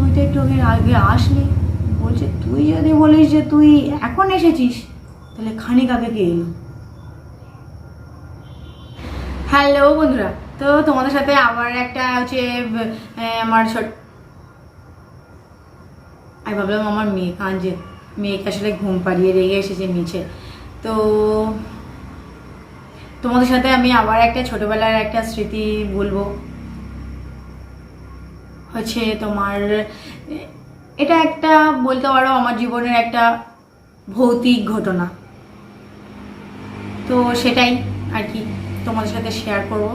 তুই তো একটু আগে আসলি। বলছে, তুই যদি বলিস যে তুই এখন এসেছিস, তাহলে খানিক আগে কে এলো। হ্যালো বন্ধুরা, তো তোমাদের সাথে আবার একটা হচ্ছে আমার ছোট আমি ভাবলাম আমার মেয়ে কাঁদছে মেয়েকে আসলে ঘুম পাড়িয়ে রেগে এসেছে নিচে। তো তোমাদের সাথে আমি আবার একটা ছোটোবেলার একটা স্মৃতি বলব। হচ্ছে তোমার, এটা একটা বলতে পারো আমার জীবনের একটা ভৌতিক ঘটনা। তো সেটাই আর কি তোমাদের সাথে শেয়ার করব।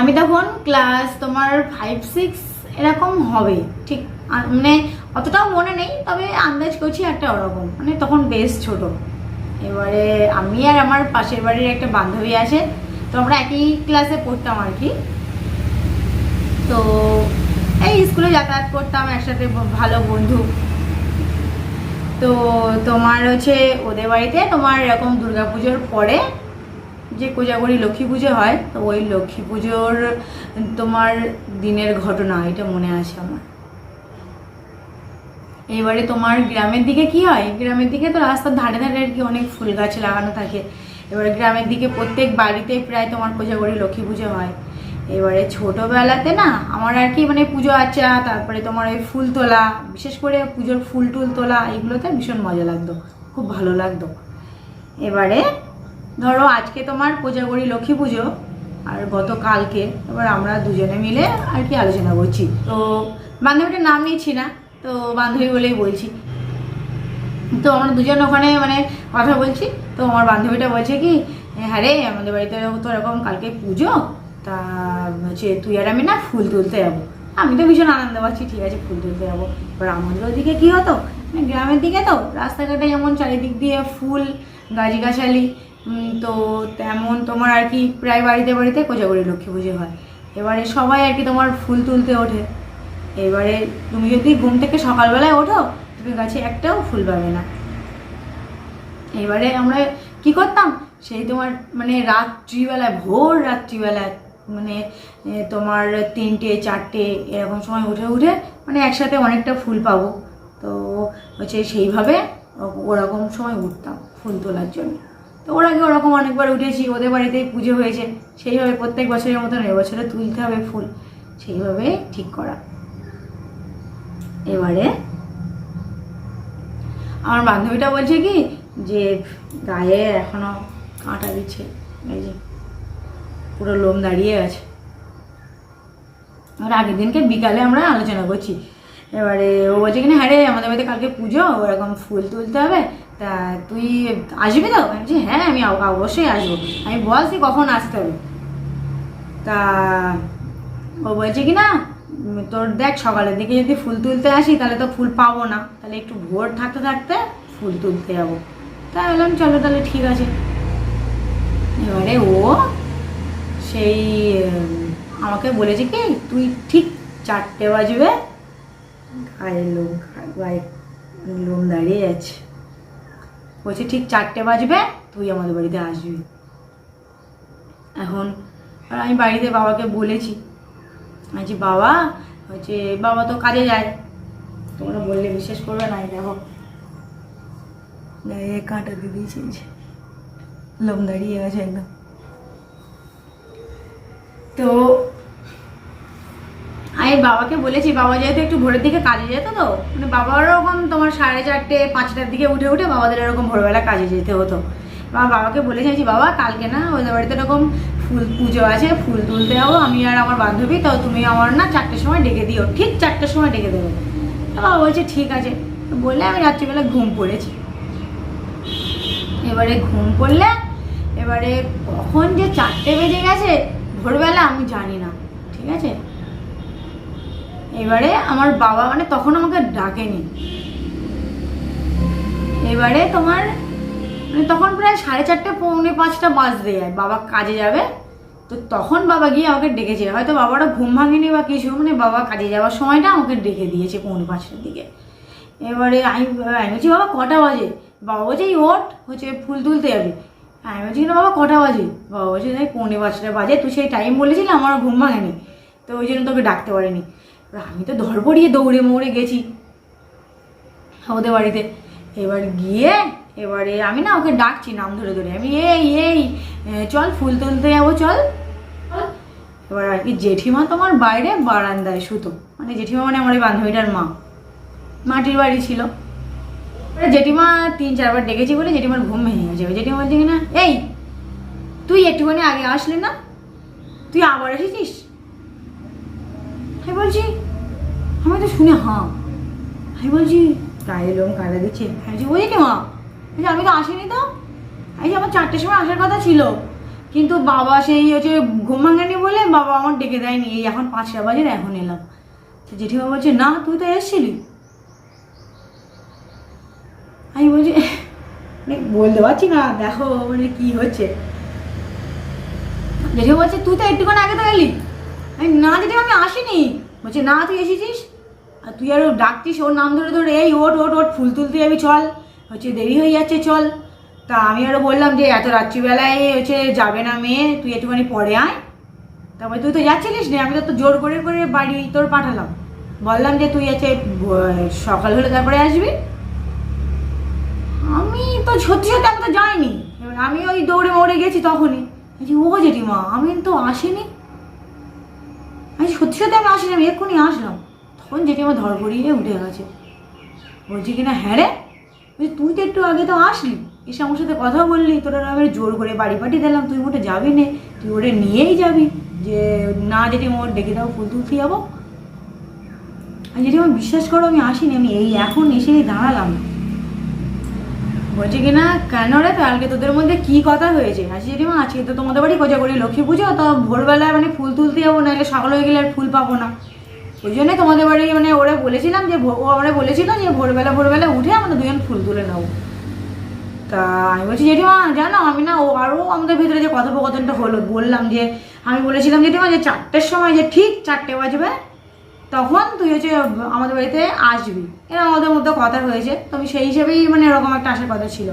আমি তখন ক্লাস তোমার ফাইভ সিক্স এরকম হবে, ঠিক? মানে অতটাও মনে নেই, তবে আন্দাজ করছি একটা ওরকম। মানে তখন বেশ ছোট। এবারে আমি আর আমার পাশের বাড়ির একটা বান্ধবী আছে, তো আমরা একই ক্লাসে পড়তাম আর কি। তো এই স্কুলে যাতায়াত করতাম, একসাথে ভালো বন্ধু। তো তোমার হচ্ছে ওদের বাড়িতে তোমার এরকম দুর্গাপুজোর পরে যে কোজাগরি লক্ষ্মী পুজো হয়, তো ওই লক্ষ্মী পুজোর তোমার দিনের ঘটনা, এটা মনে আছে আমার। এবারে তোমার গ্রামের দিকে কি হয়? গ্রামের দিকে তো রাস্তার ধারে ধারে আর কি অনেক ফুল গাছ লাগানো থাকে। এবারে গ্রামের দিকে প্রত্যেক বাড়িতে প্রায় তোমার কোজাগরি লক্ষ্মী পুজো হয়। এবারে ছোটোবেলাতে না আমার আর কি মানে পুজো আচ্ছা তারপরে তোমার ওই ফুল তোলা, বিশেষ করে পুজোর ফুল টুল তোলা এগুলোতে ভীষণ মজা লাগতো, খুব ভালো লাগতো। এবারে ধরো আজকে তোমার কোজাগরি লক্ষ্মী পুজো, আর গতকালকে এবার আমরা দুজনে মিলে আর কি আলোচনা করছি। তো বান্ধবীটার নাম নিচ্ছি না, তো বান্ধবী বলেই বলছি। তো আমরা দুজন ওখানে মানে কথা বলছি, তো আমার বান্ধবীটা বলছে কি হ্যাঁ রে আমাদের বাড়িতে তো এরকম কালকে পুজো তা হচ্ছে তুই আর আমি না ফুল তুলতে যাব। আমি তো ভীষণ আনন্দ পাচ্ছি ঠিক আছে ফুল তুলতে যাব। এবার আমাদের ওদিকে কী হতো? মানে গ্রামের দিকে তো রাস্তাঘাটে যেমন চারিদিক দিয়ে ফুল উম, তো তেমন তোমার আর কি প্রায় বাড়িতে বাড়িতে কোজাগরি লক্ষ্মী পুজো হয়। এবারে সবাই আর কি তোমার ফুল তুলতে ওঠে। এবারে তুমি যদি ঘুম থেকে সকালবেলায় ওঠো তুমি গাছে একটাও ফুল পাবে না। এবারে আমরা কি করতাম? সেই তোমার মানে রাত্রিবেলায় ভোর রাত্রিবেলায় মানে তোমার তিনটে, চারটে, এরকম সময় উঠে উঠে মানে একসাথে অনেকটা ফুল পাবো। তো হচ্ছে সেইভাবে ওরকম সময় উঠতাম ফুল তোলার জন্য। তো ওর আগে ওরকম অনেকবার উঠেছি, ওদের বাড়িতেই পুজো হয়েছে। সেইভাবে প্রত্যেক বছরের মতন এবছরে তুলতে হবে ফুল। সেইভাবে ঠিক করা। এবারে আমার বান্ধবীটা বলছে কি, যে গায়ে এখনও কাঁটা দিচ্ছে। এই যে পুরো লোম দাঁড়িয়ে আছে। আর আগের দিনকে বিকালে আমরা আলোচনা করছি। এবারে ও বলছে কিনা হ্যাঁ রে আমাদের বাড়িতে কালকে পুজো, ওরকম ফুল তুলতে হবে। তা তুই আসবি তো? আমি হ্যাঁ আমি অবশ্যই আসব। আমি বল তুই কখন আসতে হবে? তা ও বলছে কি না, তোর দেখ, সকালের দিকে যদি ফুল তুলতে আসি, তাহলে তো ফুল পাবো না। তাহলে একটু ভোর থাকতে থাকতে ফুল তুলতে যাব। তাই বললাম, চলো তাহলে ঠিক আছে। এবারে ও সেই আমাকে বলেছে কি, তুই ঠিক চারটে বাজবে। গায়ে লোম গায়ে লোম দাঁড়িয়ে যাচ্ছে বলছে, ঠিক চারটে বাজবে, তুই আমাদের বাড়িতে আসবি। এখন আর আমি বাড়িতে বাবাকে বলেছি। বলছি, বাবা হচ্ছে বাবা তো কাজে যায়। তোমরা বললে বিশ্বাস করবে না দেখো। কাঁটা দিয়ে দিয়েছে। লোম দাঁড়িয়ে গেছে একদম। তো আমি বাবাকে বলেছি, বাবা যেহেতু একটু ভোরের দিকে কাজে যেত তো মানে বাবার ওরকম তোমার সাড়ে চারটে, পাঁচটার দিকে উঠে উঠে বাবাদের এরকম ভোরবেলা কাজে যেতে হতো। বা বাবাকে বলেছি যে বাবা, কালকে না ওদের বাড়িতে এরকম ফুল পুজো আছে, ফুল তুলতে যাব, আমি আর আমার বান্ধবী, তো তুমি আমার না চারটের সময় ডেকে দিও, ঠিক চারটের সময় ডেকে দেবো। বাবা বলছে, ঠিক আছে। বললে আমি রাত্রিবেলা ঘুম পড়েছি। এবারে ঘুম পড়লে, এবারে কখন যে চারটে বেজে ভোরবেলা আমি জানি না, ঠিক আছে? এবারে আমার বাবা মানে তখন আমাকে ডাকেনি। এবারে তোমার মানে তখন প্রায় সাড়ে চারটে, পৌনে পাঁচটা বাজতে যায়, বাবা কাজে যাবে। তো তখন বাবা গিয়ে আমাকে ডেকেছে। হয়তো বাবারা ঘুম ভাঙেনি বা কিছু মানে বাবা কাজে যাওয়ার সময়টা আমাকে ডেকে দিয়েছে পৌনে পাঁচটার দিকে। এবারে আমি আমি বলছি, বাবা, কটা বাজে? বাবা বলছে ওঠ, হচ্ছে ফুল তুলতে যাবে। আমি বলছি না বাবা কটা বাজে? বাবা বলছে তাই পৌনে পাঁচটা বাজে। তুই সেই টাইম বলেছিলি, আমার ঘুম ভাঙেনি। তো ওই জন্য তোকে ডাকতে পারিনি। আমি তো ধরপড়িয়ে দৌড়ে মৌড়ে গেছি ওদের বাড়িতে। এবার গিয়ে, এবারে আমি না ওকে ডাকছি, নাম ধরে ধরে। আমি, এই এই চল ফুল তুলতে যাব, চল। এবার আর কি, জেঠিমা তোমার বাইরে বারান্দায় শুতো। মানে জেঠিমা মানে আমার ওই বান্ধবীটার মা। মাটির বাড়ি ছিল। জেঠিমা, তিন চারবার ডেকেছি বলে জেঠিমার ঘুম ভেঙে এবার জেঠিমা বলছে না, এই, তুই একটুখানি আগে আসলি না? তুই আবার এসেছিস? আমি বলছি, আমি তো শুনে হাঁ। আমি বলছি, গায়ে লোম কাটা দিচ্ছে। আমি বলছি, ওই মা আমি তো আসিনি তো? এই যে আমার চারটের সময় আসার কথা ছিল, কিন্তু বাবা সেই হচ্ছে ঘুম ভাঙানি বলে বাবা আমার ডেকে দেয়নি। এই এখন পাঁচটা বাজে এখন এলাম। তো জেঠিমা বলছে, না, তুই তো এসেছিলি। আমি বলছি মানে বলতে পারছি না, দেখো মানে কি হচ্ছে? জেঠিমা বলছে, তুই তো একটুক্ষণ আগে এলি। আমি, না জেঠিমা আমি আসিনি। বলছে, না, তুই এসেছিস? আর তুই আরও ডাকতিস, ওর নাম ধরে ধরে, এই ওট ওট ওট ফুল তুলতে যাবি, চল। হচ্ছে দেরি হয়ে যাচ্ছে, চল। তা আমি আরও বললাম যে, এত রাত্রিবেলায় হচ্ছে যাবে না মেয়ে, তুই একটুখানি পরে আয়। তারপরে তুই তো যাচ্ছিলিস না, আমি তো তো জোর করে করে বাড়ি তোর পাঠালাম। বললাম যে, তুই আছে সকাল হলে তারপরে আসবি? তো সত্যি সত্যি আমি তো যাইনি। এবার আমি ওই দৌড়ে মৌড়ে গেছি তখনই। বলছি ও জেঠিমা, আমি তো আসিনি। আমি সত্যি সত্যি আমি আসিনি, আমি এক্ষুনি আসলাম। তখন জেঠিমা ধরপড়িয়ে উঠে গেছে। বলছি কিনা হ্যাঁ রে, বলছি, তুই তো একটু আগে তো আসলি। এসে আমার সাথে কথা বললি, তোরা আমি জোর করে বাড়ি পাঠিয়ে দিলাম, তুই ওটা যাবি নে, তুই ওটা নিয়েই যাবি। যে, না জেঠিমা, ওর ডেকে দাও, ফুল তুলতে যাব। আর জেঠিমা, বিশ্বাস করো, আমি আসিনি, আমি এই এখন এসেই দাঁড়ালাম। বলছে কিনা, কেন রে? কালকে তোদের মধ্যে কি কথা হয়েছে? হাসি জেঠিমা আজকে তো তোমাদের বাড়ি কোজা করি লক্ষ্মী পুজো, তো ভোরবেলায় মানে ফুল তুলতে যাব, নাহলে সকাল হয়ে গেলে আর ফুল পাবো না। ওই জন্যই তোমাদের বাড়ি মানে ওরা বলেছিলাম যে ও বলেছিল যে ভোরবেলা ভোরবেলা উঠে আমরা দুজন ফুল তুলে নেব। তা আমি বলছি জেঠিমা জানো, আমি না, ও আরও আমাদের ভিতরে যে কথোপকথনটা হলো, বললাম যে, আমি বলেছিলাম জেঠিমা যে চারটের সময় যে ঠিক চারটে বাজবে তখন তুই হচ্ছে আমাদের বাড়িতে আসবি। এরা আমাদের মধ্যে কথা হয়েছে। তো আমি সেই হিসেবেই মানে এরকম একটা আসার কথা ছিল।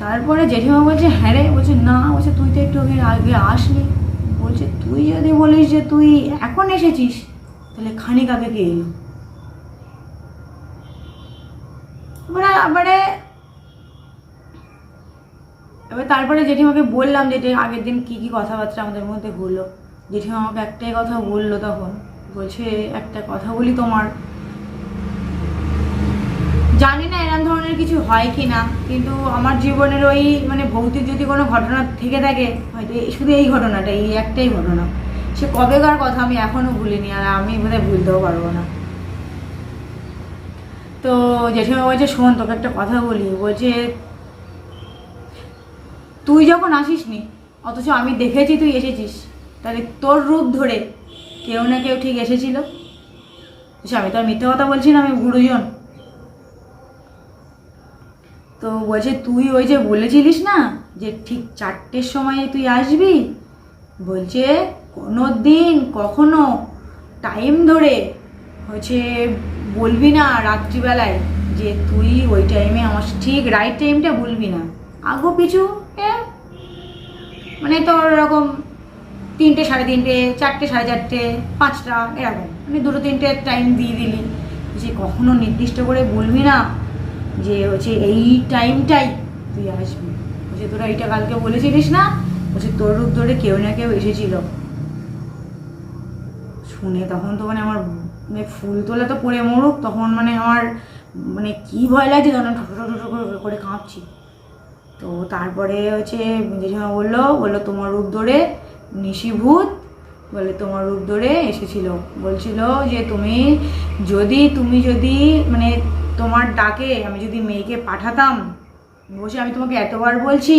তারপরে জেঠিমা বলছে হ্যাঁ রে। বলছে, না। বলছে, তুই তো একটু আগে আসলি। বলছে, তুই যদি বলিস যে তুই এখন এসেছিস, তাহলে খানিক আগে কে এলো। এবারে এবারে তারপরে জেঠিমাকে বললাম যে আগের দিন কি কি কথাবার্তা আমাদের মধ্যে হলো? জেঠিমা আমাকে একটাই কথা বলল তখন। বলছে, একটা কথা বলি তোমার। জানি না এরম ধরনের কিছু হয় কি না কিন্তু আমার জীবনের ওই মানে ভৌতিক যদি কোনো ঘটনা থেকে থাকে, হয়তো শুধু এই ঘটনাটা, এই একটাই ঘটনা। সে কবেকার কথা আমি এখনও ভুলিনি, আর আমি বোধহয় ভুলতেও পারব না। তো জেঠিমা বলছে, শোন, তোকে একটা কথা বলি। বলছে, তুই যখন আসিস নি অথচ আমি দেখেছি তুই এসেছিস, তাহলে তোর রূপ ধরে কেউ না কেউ ঠিক এসেছিল। আমি তো আর মিথ্যা কথা বলছি না, আমি গুরুজন। তো বলছে, তুই ওই যে বলেছিলিস না যে ঠিক চারটের সময় তুই আসবি? বলছে কোনো দিন কখনো। টাইম ধরে। হচ্ছে বলবি না রাত্রিবেলায় যে তুই ওই টাইমে আমার ঠিক রাইট টাইমটা বলবি না। আগো পিছু মানে তোর এরকম তিনটে সাড়ে তিনটে, চারটে সাড়ে চারটে, পাঁচটা, এরকম। মানে দুটো তিনটে টাইম দিয়ে দিলি। যে কখনো নির্দিষ্ট করে বলবি না যে হচ্ছে এই টাইমটাই তুই আসবি। বলছে, তোরা এইটা কালকে বলেছিলিস না? বলছে, তোর রূপ ধরে কেউ না কেউ এসেছিল। শুনে তখন তো মানে আমার মানে ফুল তোলা তো পড়ে মরুক, তখন মানে আমার মানে কি ভয় লাগছে তখন ঠটো ঠটো ঠটো করে- করে কাঁপছি। তো তারপরে হচ্ছে জেঠিমা বলল বলল, তোমার রূপ ধরে নিশিভূত বলে তোমার রূপ ধরে এসেছিল। বলছিল যে তুমি যদি তুমি যদি মানে তোমার ডাকে আমি যদি মেয়েকে পাঠাতাম, বসে আমি তোমাকে এতবার বলছি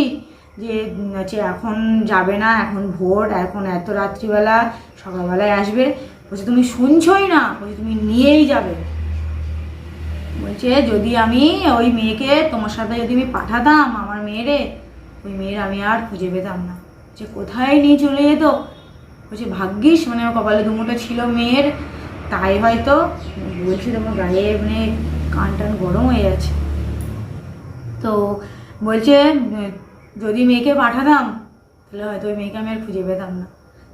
যে হচ্ছে এখন যাবে না, এখন ভোর, এখন এত রাত্রিবেলা, সকালবেলায় আসবে। বলছে, তুমি শুনছই না। বলছে, তুমি নিয়েই যাবে। বলছে, যদি আমি ওই মেয়েকে তোমার সাথে যদি আমি পাঠাতাম, আমার মেয়েরে, ওই মেয়ের আমি আর খুঁজে পেতাম না। যে কোথায় নিয়ে চলে যেত বলছে, ভাগ্যিস মানে আমার কপালে দুমুটো ছিল মেয়ের, তাই হয়তো বলছি তোমার গায়ে মানে কান টান গরম হয়ে যাচ্ছে। তো বলছে, যদি মেয়েকে পাঠাতাম, তাহলে হয়তো ওই মেয়েকে আমি আর খুঁজে পেতাম না।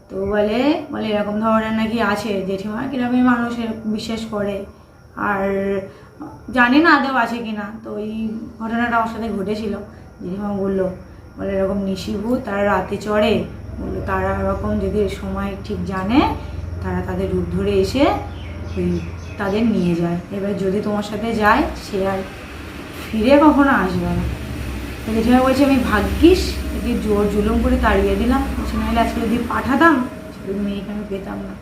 তো বলে বলে এরকম ধরনের নাকি আছে, জেঠিমা গ্রামের মানুষ বিশ্বাস করে, আর জানি না আদেও আছে কি না তো ওই ঘটনাটা আমার সাথে ঘটেছিল। জেঠিমা বলল বলে এরকম নিশিভূত তারা রাতে চড়ে। বলল তারা এরকম যদি সময় ঠিক জানে, তারা তাদের রূপ ধরে এসে ওই তাদের নিয়ে যায়। এবার যদি তোমার সাথে যায়, সে আর ফিরে কখনো আসবে না। তো জেঠিমা বলছে, আমি ভাগ্যিস যদি জোর জুলুম করে তাড়িয়ে দিলাম। বলছে নাহলে আজকে যদি পাঠাতাম সেটা মেয়েকে আমি পেতাম না।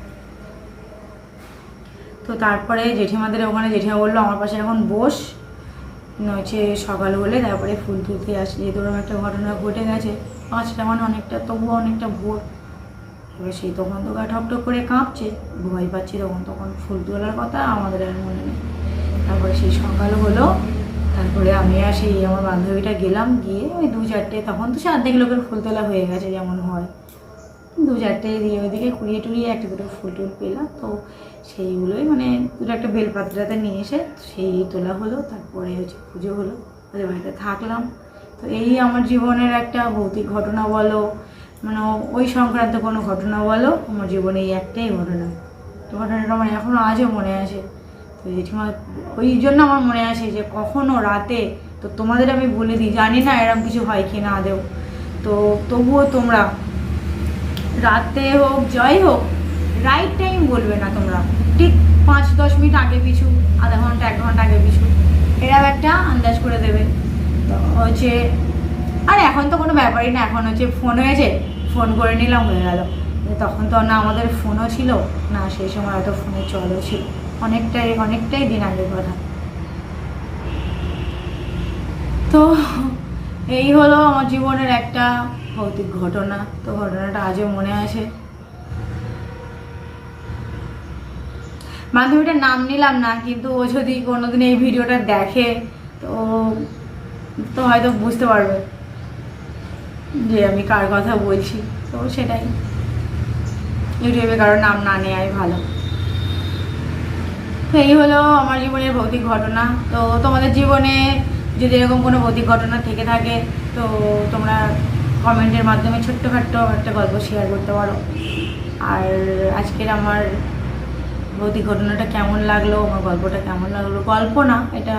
তো তারপরে জেঠিমাদের ওখানে জেঠিমা বলল, আমার পাশে এখন বস। নয়ছে সকাল হলে তারপরে ফুল তুলতে আসি। যেহেতু ওরকম একটা ঘটনা ঘটে গেছে পাঁচটা মানে অনেকটা, তবুও অনেকটা ভোর। এবার সেই তখন তো গা ঠক করে কাঁপছে, ভয় পাচ্ছি তখন তখন ফুল তোলার কথা আমাদের আর মনে নেই। তারপরে সেই সকাল হলো, তারপরে আমি আর সেই আমার বান্ধবীটা গেলাম, গিয়ে ওই দু চারটে, তখন তো সে অর্ধেক লোকের ফুল তোলা হয়ে গেছে যেমন হয়। দু চারটে দিয়ে ওইদিকে কুড়িয়ে টুড়িয়ে একটা দুটো ফুল টুল পেলাম, তো সেইগুলোই মানে দুটো একটা বেলপাত্রাতে নিয়ে এসে সেই তোলা হলো, তারপরে হচ্ছে পুজো হলো। ওদের বাড়িতে থাকলাম। তো এই আমার জীবনের একটা ভৌতিক ঘটনা বলো মানে ওই সংক্রান্ত কোনো ঘটনা বলো, আমার জীবনে এই একটাই ঘটনা। তো ঘটনাটা আমার এখনও আজও মনে আছে। তো জেঠিমা, ওই জন্য আমার মনে আছে যে কখনো রাতে, তো তোমাদের আমি বলে দিই, জানি না এরকম কিছু হয় কি না আদেও তো তবুও তোমরা, রাতে হোক, জয় হোক রাইট টাইম বলবে না তোমরা। ঠিক পাঁচ দশ মিনিট আগে পিছু আধা ঘণ্টা এক ঘণ্টা আগে পিছু। এরকম একটা আন্দাজ করে দেবে। তো হচ্ছে আর এখন তো কোনো ব্যাপারই না এখন হচ্ছে ফোন হয়েছে ফোন করে নিলাম হয়ে গেল। তখন তো না আমাদের ফোনও ছিল না সেই সময় হয়তো ফোনের চলও ছিল। অনেকটাই অনেকটাই দিন আগের কথা। তো এই হলো আমার জীবনের একটা ভৌতিক ঘটনা। তো ঘটনাটা আজও মনে আছে। বান্ধবীটার নাম নিলাম না, কিন্তু ও যদি কোনোদিন এই ভিডিওটা দেখে, তো তো হয়তো বুঝতে পারবে যে আমি কার কথা বলছি। তো সেটাই। ইউটিউবে কারোর নাম না নেওয়াই ভালো। তো এই হলো আমার জীবনের ভৌতিক ঘটনা। তো তোমাদের জীবনে যদি এরকম কোনো ভৌতিক ঘটনা থেকে থাকে, তো তোমরা কমেন্টের মাধ্যমে ছোট্টখাট্ট একটা গল্প শেয়ার করতে পারো। আর আজকের আমার ভৌতিক ঘটনাটা কেমন লাগল? আমার গল্পটা কেমন লাগল? গল্প না এটা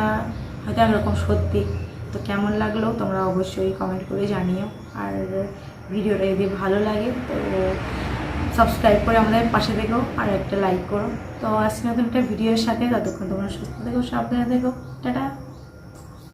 হয়তো একরকম সত্যি। তো কেমন লাগল? তোমরা অবশ্যই কমেন্ট করে জানিও। আর ভিডিওটা যদি ভালো লাগে, তো সাবস্ক্রাইব করে আমাদের পাশে দেখো আর একটা লাইক করো। তো আজকে নতুন একটা ভিডিওর সাথে ততক্ষণ তোমরা সুস্থ দেখো সাবধানে দেখো টাটা!